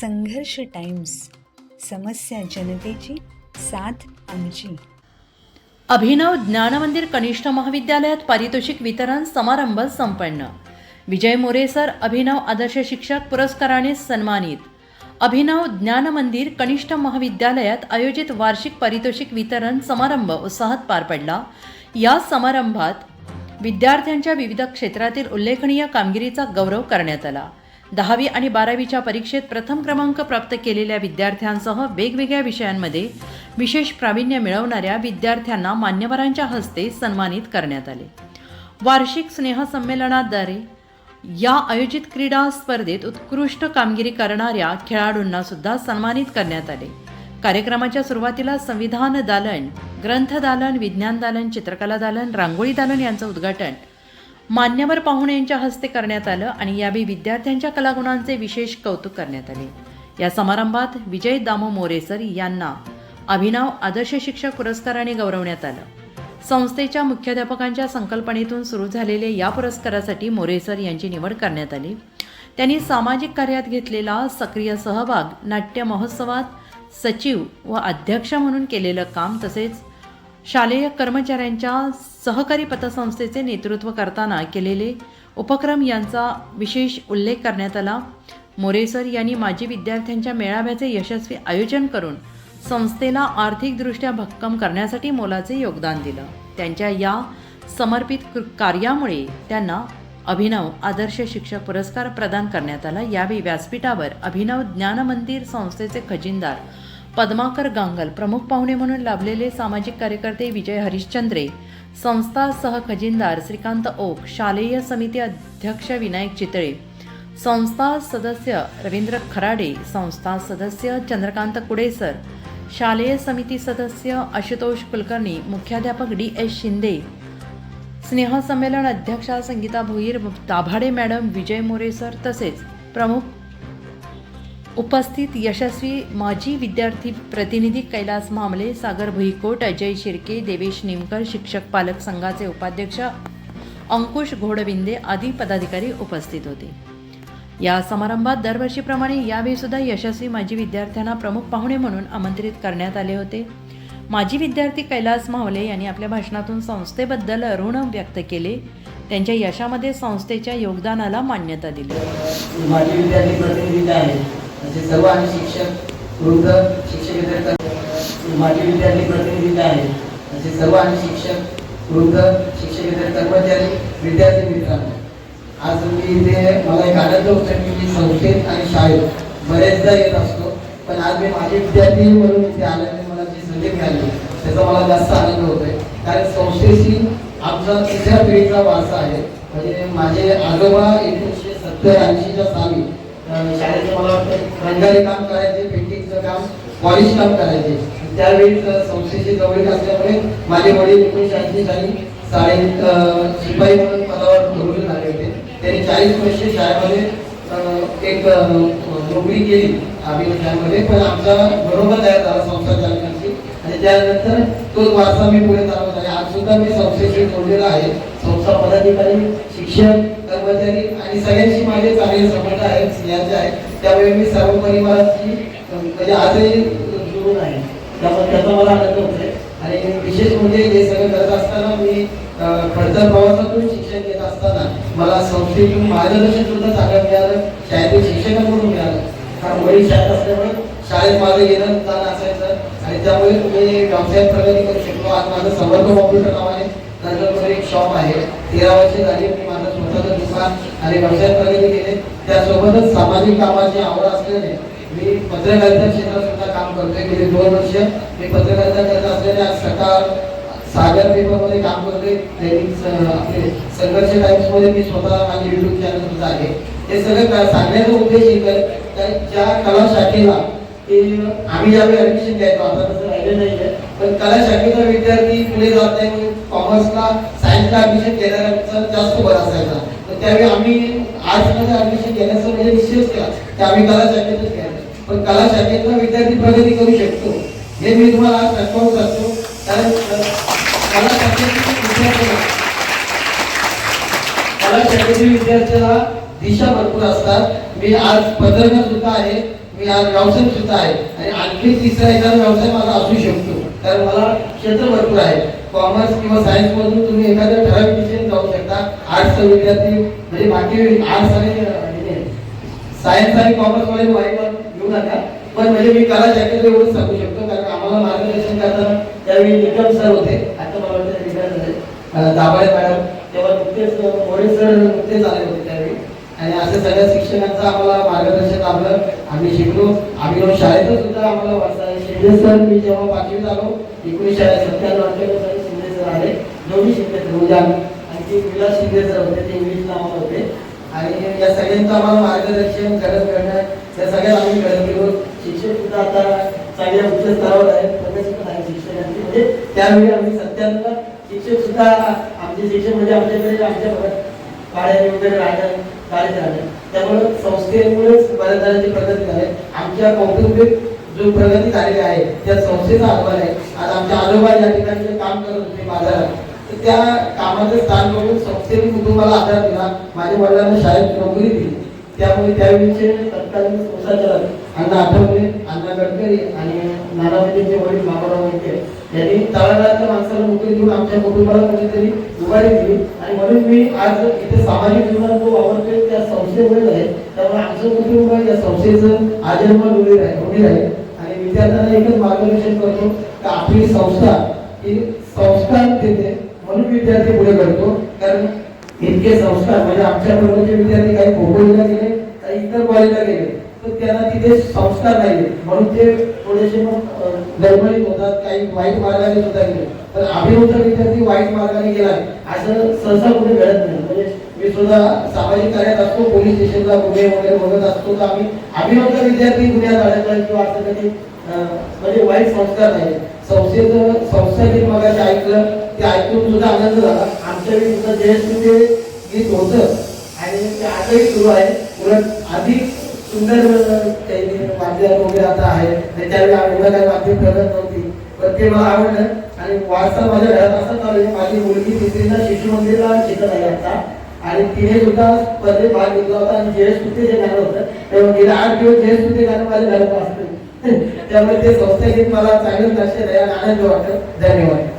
संघर्ष टाइम्स समस्या जनतेची साथ आमची. अभिनव ज्ञानमंदिर कनिष्ठ महाविद्यालयात पारितोषिक वितरण समारंभ संपन्न. विजय मोरेसर अभिनव आदर्श शिक्षक पुरस्काराने सन्मानित. अभिनव ज्ञानमंदिर कनिष्ठ महाविद्यालयात आयोजित वार्षिक पारितोषिक वितरण समारंभ उत्साहात पार पडला. या समारंभात विद्यार्थ्यांच्या विविध क्षेत्रातील उल्लेखनीय कामगिरीचा गौरव करण्यात आला. दहावी आणि बारावीच्या परीक्षेत प्रथम क्रमांक प्राप्त केलेल्या विद्यार्थ्यांसह वेगवेगळ्या विषयांमध्ये विशेष प्रावीण्य मिळवणाऱ्या विद्यार्थ्यांना मान्यवरांच्या हस्ते सन्मानित करण्यात आले. वार्षिक स्नेहसंमेलनाद्वारे या आयोजित क्रीडा स्पर्धेत उत्कृष्ट कामगिरी करणाऱ्या खेळाडूंना सुद्धा सन्मानित करण्यात आले. कार्यक्रमाच्या सुरुवातीला संविधान दालन ग्रंथ दालन विज्ञान दालन चित्रकला दालन रांगोळी दालन यांचं उद्घाटन मान्यवर पाहुणे यांच्या हस्ते करण्यात आलं आणि यावेळी विद्यार्थ्यांच्या कलागुणांचे विशेष कौतुक करण्यात आले. या समारंभात विजय दामो मोरेसर यांना अभिनव आदर्श शिक्षक पुरस्काराने गौरवण्यात आलं. संस्थेच्या मुख्याध्यापकांच्या संकल्पनेतून सुरू झालेल्या या पुरस्कारासाठी मोरेसर यांची निवड करण्यात आली. त्यांनी सामाजिक कार्यात घेतलेला सक्रिय सहभाग नाट्य महोत्सवात सचिव व अध्यक्ष म्हणून केलेलं काम तसेच शालेय कर्मचाऱ्यांच्या सहकारी पतसंस्थेचे नेतृत्व करताना केलेले उपक्रम यांचा विशेष उल्लेख करण्यात आला. मोरेसर यांनी माजी विद्यार्थ्यांच्या मेळाव्याचे यशस्वी आयोजन करून संस्थेला आर्थिकदृष्ट्या भक्कम करण्यासाठी मोलाचे योगदान दिलं. त्यांच्या या समर्पित कृ- कार्यामुळे त्यांना अभिनव आदर्श शिक्षक पुरस्कार प्रदान करण्यात आला. यावेळी व्यासपीठावर अभिनव ज्ञानमंदिर संस्थेचे खजिनदार पद्माकर गांगल प्रमुख पाहुणे म्हणून लाभलेले सामाजिक कार्यकर्ते विजय हरिश्चंद्रे संस्था सहखजिनदार श्रीकांत ओक शालेय समिती अध्यक्ष विनायक चितळे संस्था सदस्य रवींद्र खराडे संस्था सदस्य चंद्रकांत कुडेसर शालेय समिती सदस्य आशुतोष कुलकर्णी मुख्याध्यापक डी एस शिंदे स्नेहसंमेलन अध्यक्षा संगीता भोईर दाभाडे मॅडम विजय मोरे सर तसेच प्रमुख उपस्थित यशस्वी माजी विद्यार्थी प्रतिनिधी कैलास मामले सागर भुईकोट अजय शिर्के देवेश निमकर शिक्षक पालक संघाचे उपाध्यक्ष अंकुश घोडविंदे आदी पदाधिकारी उपस्थित होते. या समारंभात दरवर्षीप्रमाणे यावेळी सुद्धा यशस्वी माजी विद्यार्थ्यांना प्रमुख पाहुणे म्हणून आमंत्रित करण्यात आले होते. माजी विद्यार्थी कैलास मावले यांनी आपल्या भाषणातून संस्थेबद्दल ऋण व्यक्त केले. त्यांच्या यशामध्ये संस्थेच्या योगदानाला मान्यता दिली. म्हणजे असे सर्व आणि शिक्षक वृद्ध शिक्षक माजी विद्यार्थी प्रतिनिधी आहेत असे सर्व आणि शिक्षक वृद्ध शिक्षक कर्मचारी विद्यार्थी मित्रांनो. आज मी इथे मला एक आनंद होतो की मी संस्थेत आणि शाळेत बरेचदा येत असतो पण आज मी माझे विद्यार्थी म्हणून इथे आल्याने मला जी संधी मिळाली त्याचा मला जास्त आनंद होतोय. कारण संस्थेशी आमचा तिसऱ्या पिढीचा वारसा आहे. म्हणजे माझे आजोबा एकोणीसशे सत्तर ऐंशीच्या साली शाळेत शाळेचं मला वाटतं रंगारी काम करायचे पेंटिंगचं काम पॉलिश काम करायचे. त्यावेळी संस्थेची जवळीक असल्यामुळे माझे वडील एकोणीसशे ऐंशी साली शाळेत शिपाई म्हणून पदावर निवडून आले होते. त्यांनी चाळीस वर्षे शाळेमध्ये एक नोकरी केली आम्ही शाळेमध्ये पण आमचा बरोबर तयार झाला संस्था चालकांची. आणि त्यानंतर तोच वारसा मी पुढे चालवला. सुद्धा मी संस्थेशी जोडलेला आहे. संस्था पदाधिकारी शिक्षक कर्मचारी आणि सगळ्यांशी माझे चांगले संबंध आहेत स्त्रियांचे आहेत त्यामुळे मी सर्व परिवाराची म्हणजे आजही जुळून आहे. त्यामुळे त्याचा मला आनंद होतोय. आणि विशेष म्हणजे हे सगळं करत असताना मी खडतर प्रवासातून शिक्षण घेत असताना मला संस्थेतून मार्गदर्शन सुद्धा चांगलं मिळालं. शाळेतील शिक्षकांकडून मिळालं. कारण वडील शाळेत असल्यामुळे शाळेत माझं येणं जाणं असायचं आणि त्यामुळे मी व्यवसायात प्रगती करू शकतो आज माझं समर्थ कॉम्प्युटर नावाने नंतरमध्ये एक शॉप आहे. तेरा वर्षे झाली मी माझं स्वतःचं दुकान आणि व्यवसायात प्रगती केले. त्यासोबतच सामाजिक कामाची आवड असल्याने मी पत्रकारिता क्षेत्रात सुद्धा काम करतोय. गेले दोन वर्ष मी पत्रकारिता करत असल्याने आज सकाळ सागर पेपरमध्ये काम करते आपले संघर्ष टाइम्समध्ये मी स्वतः माझे युट्यूब चॅनल सुद्धा आहे. हे सगळं सांगण्याचा उद्देश एक आहे. ज्या कला शाखेला की आम्ही ज्यावेळी ऍडमिशन घ्यायचो आता तसं राहिलं नाहीये. पण कला शाखेचा विद्यार्थी पुढे जात नाही म्हणून कॉमर्सला सायन्सला ऍडमिशन घेणाऱ्यांचा जास्त भर असायचा. तर त्यावेळी आम्ही आर्ट्समध्ये ऍडमिशन घेण्याचा म्हणजे निश्चयच केला. की आम्ही कला शाखेतच घ्यायचं पण कला शाखेतला विद्यार्थी प्रगती करू शकतो. हे मी तुम्हाला आज कन्फर्म करतो कारण कला शाखेतील विद्यार्थ्याला कला शाखेतील विद्यार्थ्याला दिशा भरपूर असतात. मी आज पत्रकार सुद्धा आहे. मी आज व्यावसायिक सुद्धा आहे. आणि आणखी तिसरा एखादा व्यवसाय माझा असू शकतो. कारण मला क्षेत्र भरपूर आहे. कॉमर्स किंवा सायन्स मधून तुम्ही एखाद्या ठराविक दिशेने जाऊ शकता. आर्ट्सचा विद्यार्थी म्हणजे बाकी आर्ट्स आणि सायन्स आणि कॉमर्समध्ये वाईट घेऊ नका. पण म्हणजे मी कला जॅकेट एवढं सांगू शकतो. कारण आम्हाला मार्गदर्शन करताना त्यावेळी निकम सर होते. आता मला वाटतं दाभाडे मॅडम तेव्हा नुकतेच अं, मोरे सर नुकतेच आले होते. सगळ्या शिक्षकांचं आम्हाला मार्गदर्शन लाभलं. आम्ही शिकलो. आम्ही जाऊन सुद्धा आम्हाला वाचता शिंदे सर मी जेव्हा पाचवीत आलो एकोणीसशे सत्त्याण्णव अठ्ठ्याण्णव शिंदे सर आले. दोन्ही शिंदे सर म्हणजे आम्ही. आणखी विलास शिंदे सर होते ते इंग्लिश नावाला होते. आणि या सगळ्यांचं आम्हाला मार्गदर्शन करत करणं त्या सगळ्यात आम्ही करत गेलो. शिक्षक सुद्धा आता चांगल्या उच्च स्तरावर आहेत प्रगती पण आहे शिक्षकांची म्हणजे त्यावेळी आम्ही सत्त्याण्णव शिक्षक सुद्धा आमचे शिक्षक म्हणजे आमच्याकडे आमच्या पाड्याने वगैरे राहतात कार्य झाले? त्यामुळे संस्थेमुळेच बऱ्याच जणांची प्रगती झाली. आमच्या कौटुंबिक जो प्रगती झालेली आहे त्या संस्थेचा आधार आहे. आज आमच्या आजोबा या ठिकाणी काम करत होते बाजारात तर त्या कामाचं स्थान बघून संस्थेने कुटुंबाला आधार दिला. माझ्या वडिलांना शाळेत नोकरी दिली. त्यामुळे त्यावेळीचे तत्कालीन संस्थाचालक अण्णा आठवले अण्णा गडकरी आणि नाना वडील बाबाराव वैद्य यांनी तळागाळातल्या माणसाला नोकरी देऊन आमच्या कुटुंबाला कुठेतरी उभारी दिली. आणि म्हणून मी आज इथे सामाजिक जीवनात जो वावरतोय त्या संस्थेमुळे आहे त्यामुळे आमचं कुटुंब या संस्थेचं आजन्म उभी राहील उभी राहील. आणि विद्यार्थ्यांना एकच मार्गदर्शन करतो की आपली संस्था ही संस्था देते म्हणून विद्यार्थी पुढे करतो कारण इतके संस्था म्हणजे आमच्या बरोबरचे विद्यार्थी काही खोपोलीला गेले काही इतर कॉलेजला गेले तर त्यांना तिथे संस्कार नाही म्हणून ते थोडेसे मग गडबडीत होतात काही वाईट मार्गाने सुद्धा गेले. तर अभिनवचा विद्यार्थी वाईट मार्गाने गेला असं सहसा कुठे घडत नाही. म्हणजे मी सुद्धा सामाजिक कार्यात असतो पोलीस स्टेशनला गुन्हे वगैरे बघत असतो तर आम्ही अभिनवचा विद्यार्थी गुन्ह्यात अडकला किंवा असं कधी म्हणजे वाईट संस्कार नाही. संस्थेचं संस्थेतील मगाशी ऐकलं ते ऐकून सुद्धा आनंद झाला. आमच्या वेळी सुद्धा जयस्तुते गीत होतं आणि ते आजही सुरू आहे. उलट अधिक सुंदर त्यांनी काही वगैरे आता आहे. आणि त्यावेळी आम्ही एवढं काही वाद्य करत नव्हती. पण ते मला आवडलं. आणि वारसा माझ्या घरात असं चालू माझी मुलगी तिसरीला शिशु मंदिरला शिकत आहे आता. आणि तिने सुद्धा स्पर्धेत भाग घेतला होता. आणि जयेश कुत्ते जे गाणं होतं तेव्हा म्हणजे गेल्या आठ दिवस जयेश कुत्ते गाणं माझ्या घरात असतं त्यामुळे ते संस्थेने मला चांगलं लक्षात आहे आणि आनंद वाटत. धन्यवाद.